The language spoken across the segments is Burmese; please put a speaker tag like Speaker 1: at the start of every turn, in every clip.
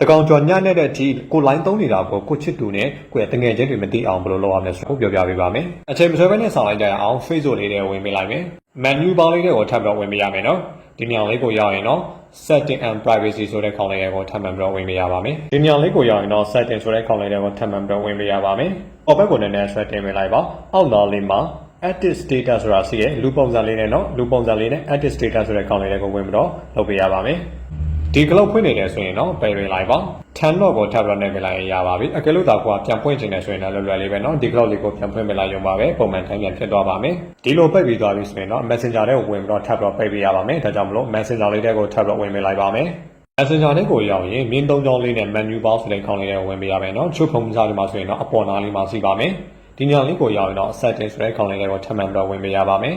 Speaker 1: တကောင်ကျော်ညနေတဲ့အထိကိုလိုင်းသုံးနေတာကိုကိုချစ်တူနဲ့ကိုရဲ့တငယ်ချင်းတွေမသိအောင်ဘယ်လိုလုပ်ရမလဲဆိုတော့ပြောပြပေးပါမယ်။အချိန်မဆွဲဘဲနဲ့ဆောင်လိုက်ကြရအောင် Facebook လေးတွေဝင်ပေးလိုက်မယ်။ menu bar လေးတွေကိုထပ်ပြီးဝင်ပေးရမယ်နော်။ဒီမြောင်လေးကိုရောက်ရင်တော့ setting and privacy ဆိုတဲ့ခေါင်းလေးကိုထပ်မံပြီးတော့ဝင်ပေးရပါမယ်။ဒီမြောင်လေးကိုရောက်ရင်တော့ setting ဆိုတဲ့ခေါင်းလေးကိုထပ်မံပြီးတော့ဝင်ပေးရပါမယ်။အော်ဘက်ကိုလည်း setting ပေးလိုက်ပါ။အောက်သားလေးမှာ active status ဆိုတာရှိရဲ့လူပုံစံလေးနဲ့နော်လူပုံစံလေးနဲ့ active status ဆိုတဲ့ခေါင်းလေးကိုဝင်ပြီးတော့လုပ်ပေးရပါမယ်။ ဒီကလုတ်ဖွင့်နေတယ်ဆိုရင်တော့ပယ်ပေးလိုက်ပါ10 log ကိုထပ်ပြီးတော့နေပေးလိုက်ရင်ရပါပြီအကယ်လို့ဒါကွာပြန်ဖွင့်ချင်တယ်ဆိုရင်လည်းလွယ်လွယ်လေးပဲเนาะဒီကလုတ်လေးကိုပြန်ဖွင့်ပေးလိုက်ရုံပါပဲပုံမှန်တိုင်းပြန်ဖြစ်သွားပါမယ်ဒီလိုပိတ်ပြီးသွားပြီဆိုရင်တော့ messenger တွေကိုဝင်ပြီးတော့ထပ်ပြီးတော့ပိတ်ပေးရပါမယ်ဒါကြောင့်မလို့ messenger လေးတွေကိုထပ်ပြီးတော့ဝင်ပေးလိုက်ပါမယ် Messenger နဲ့ကိုရောက်ရင်မင်းသုံးချောင်းလေးနဲ့ menu bar ဆိုတဲ့ခေါင်းလေးနဲ့ဝင်ပေးရမယ်เนาะချုပ်ဖုံးစားတွေမှာဆိုရင်တော့အပေါ်နားလေးမှာစီပါမယ်ဒီညလေးကိုရောက်ရင်တော့ setting ဆိုတဲ့ခေါင်းလေးတွေကိုထပ်မံပြီးတော့ဝင်ပေးရပါမယ်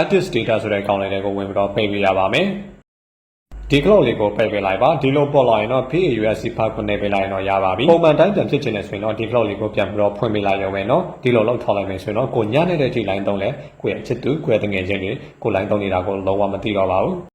Speaker 1: edit data ဆိုတဲ့ခေါင်းလေးတွေကိုဝင်ပြီးတော့ပိတ်ပေးရပါမယ် ဒီကလော့လေးကိုပိတ်ပေးလိုက်ပါဒီလိုပေါ်လာရင်တော့ PAUSC ဖတ်ခွင့်နေပေးလိုက်ရင်တော့ရပါပြီပုံမှန်တိုင်းပြန်ဖြစ်ချင်တယ်ဆိုရင်တော့ဒီကလော့လေးကိုပြန်ပြီးတော့ဖွင့်ပေးလိုက်ရုံပဲနော်ဒီလိုလောက်ထားလိုက်မယ်ဆိုရင်တော့ကိုညနေတဲ့အချိန်လိုင်းသုံးလဲကိုရဲ့အချစ်သူကိုရဲ့တငယ်ချင်းတွေကိုလိုင်းသုံးနေတာကိုလုံးဝမသိတော့ပါဘူး